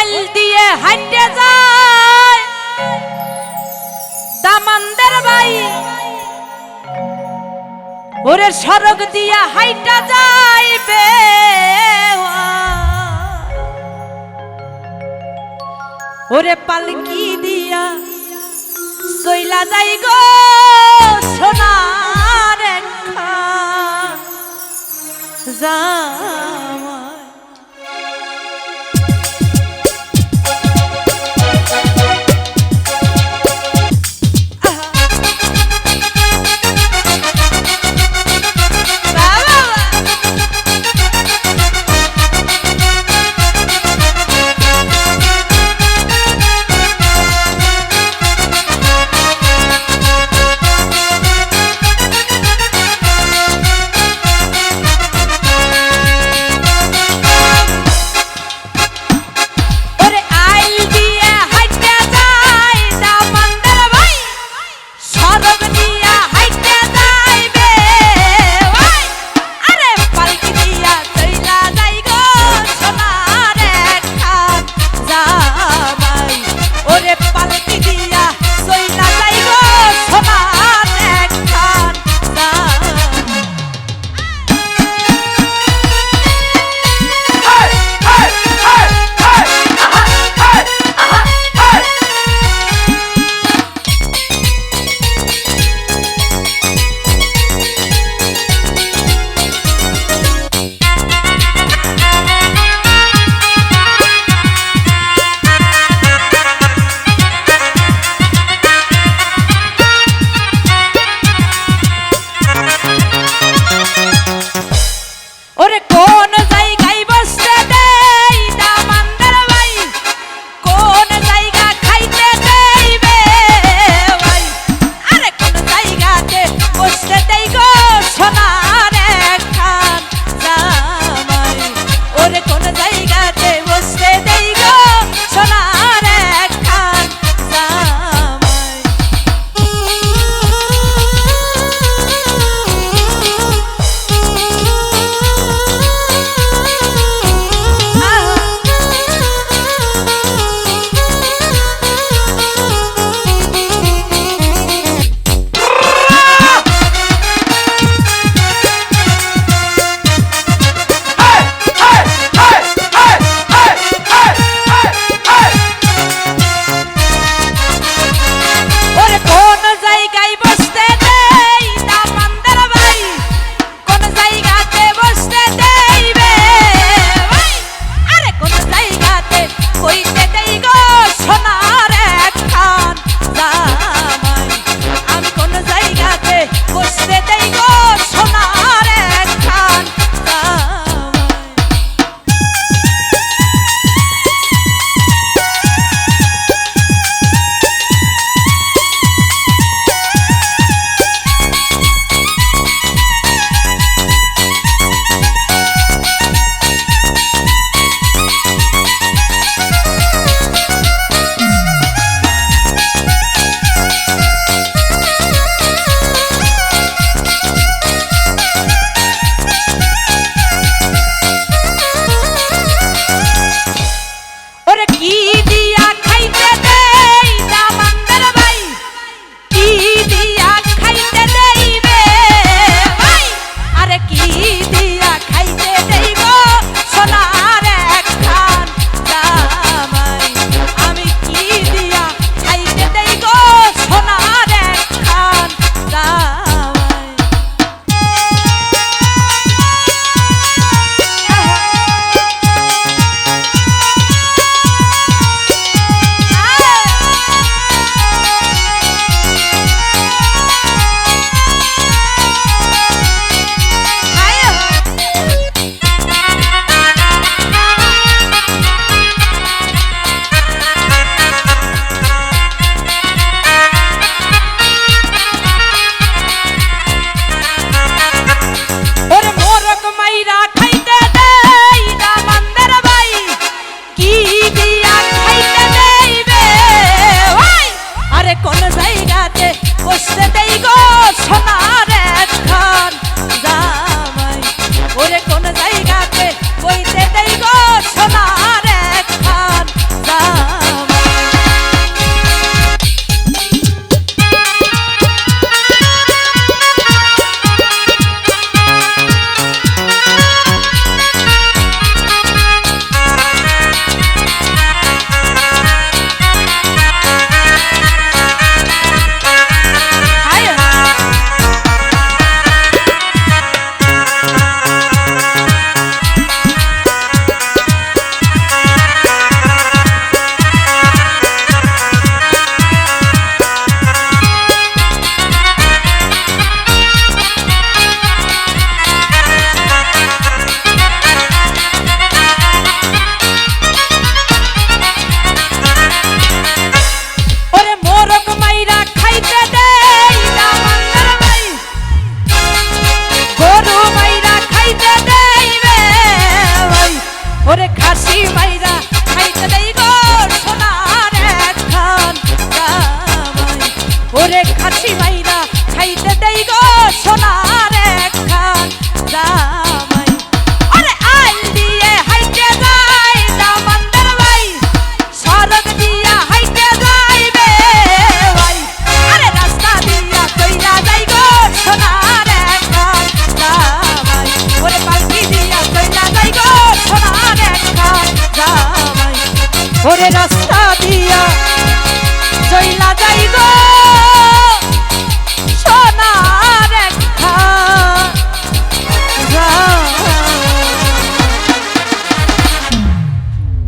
গাল দিয়ে হাইটে যায়। দামানদের ভাই, ওরে সড়ক দিয়া হাইটা যাইবে ওরে পালকি দিয়া চইলা যাই গো সোনার যা কাজটা দিয়া জইলা